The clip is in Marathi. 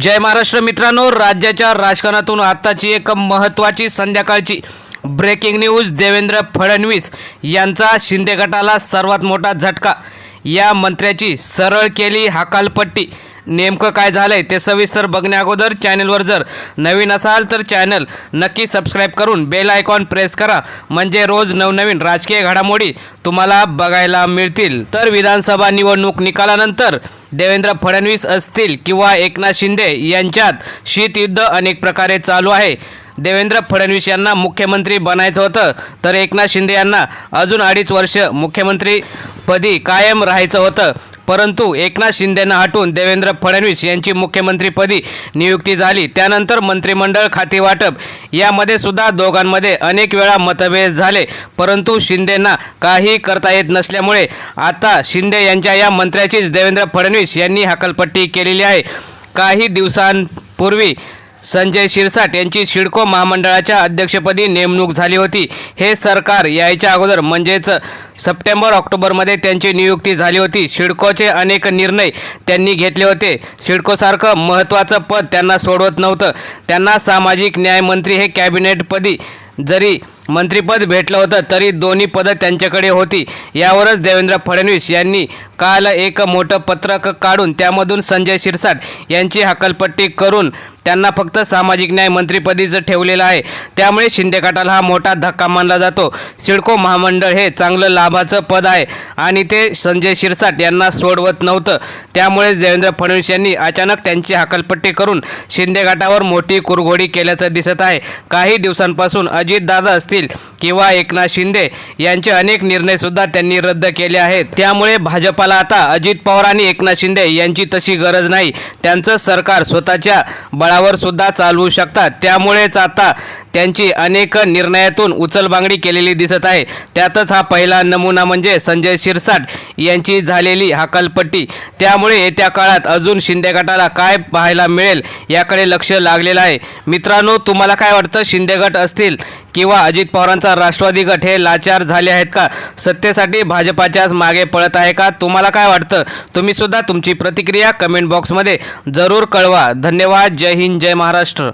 जय महाराष्ट्र मित्रांनो राज्याच्या राजकारणातून आत्ताची एक महत्त्वाची संध्याकाळची ब्रेकिंग न्यूज देवेंद्र फडणवीस यांचा शिंदे गटाला सर्वात मोठा झटका. या मंत्र्याची सरळ केली हकालपट्टी. नेमकं काय झालं आहे ते सविस्तर बघण्याअगोदर चॅनलवर जर नवीन असाल तर चॅनल नक्की सबस्क्राईब करून बेल आयकॉन प्रेस करा. म्हणजे रोज नवनवीन राजकीय घडामोडी तुम्हाला बघायला मिळतील. तर विधानसभा निवडणूक निकालानंतर देवेंद्र फडणवीस असतील किंवा एकनाथ शिंदे यांच्यात शीतयुद्ध अनेक प्रकारे चालू आहे. देवेंद्र फडणवीस यांना मुख्यमंत्री बनायचं होतं. तर एकनाथ शिंदे यांना अजून अडीच वर्ष मुख्यमंत्रीपदी कायम राहायचं होतं. परंतु एकनाथ शिंदेंना हटून देवेंद्र फडणवीस यांची मुख्यमंत्रीपदी नियुक्ती झाली. त्यानंतर मंत्रिमंडळ खाते वाटप. यामध्ये सुद्धा दोघांमध्ये अनेक वेळा मतभेद झाले. परंतु शिंदेंना काही करता येत नसल्यामुळे आता शिंदे यांच्या या मंत्र्याचीच देवेंद्र फडणवीस यांनी हकलपट्टी केलेली आहे. काही दिवसांपूर्वी संजय शिरसाट यांची शिडको महामंडळाच्या अध्यक्षपदी नेमणूक झाली होती. हे सरकार यायच्या अगोदर म्हणजेच सप्टेंबर ऑक्टोबरमध्ये त्यांची नियुक्ती झाली होती. शिडकोचे अनेक निर्णय त्यांनी घेतले होते. शिडकोसारखं महत्त्वाचं पद त्यांना सोडवत नव्हतं. त्यांना सामाजिक न्यायमंत्री हे कॅबिनेटपदी जरी मंत्रीपद भेटलं होतं तरी दोन्ही पदं त्यांच्याकडे होती. यावरच देवेंद्र फडणवीस यांनी काल एक मोठं पत्रक काढून त्यामधून संजय शिरसाट यांची हकलपट्टी करून त्यांना फक्त सामाजिक न्याय मंत्रिपदीच ठेवलेलं आहे. त्यामुळे शिंदे गटाला हा मोठा धक्का मानला जातो. सिडको महामंडळ हे चांगलं लाभाचं पद आहे आणि ते संजय शिरसाट यांना सोडवत नव्हतं. त्यामुळेच देवेंद्र फडणवीस यांनी अचानक त्यांची हकलपट्टी करून शिंदे गटावर मोठी कुरघोडी केल्याचं दिसत आहे. काही दिवसांपासून अजितदादा असतील किंवा एकनाथ शिंदे यांचे अनेक निर्णयसुद्धा त्यांनी रद्द केले आहेत. त्यामुळे भाजपाला आता अजित पवार आणि एकनाथ शिंदे यांची तशी गरज नाही. त्यांचं सरकार स्वतःच्या बळावर सुद्धा चालवू शकतात. त्यामुळेच आता त्यांची अनेक निर्णयातून उचलबांगडी केलेली दिसत आहे. त्यातच हा पहिला नमुना म्हणजे संजय शिरसाट यांची झालेली हकालपट्टी त्यामुळे येत्या काळात अजून शिंदे गटाला काय पाहायला मिळेल याकडे लक्ष लागलेलं आहे. मित्रांनो तुम्हाला काय वाटतं? शिंदे गट असतील किंवा अजित पवारांचा राष्ट्रवादी गट हे लाचार झाले आहेत का? सत्तेसाठी भाजपाच्याच मागे पळत आहे का? तुम्हाला काय वाटतं? तुम्ही सुद्धा तुमची प्रतिक्रिया कमेंट बॉक्समध्ये जरूर कळवा. धन्यवाद. जय हिंद. जय महाराष्ट्र.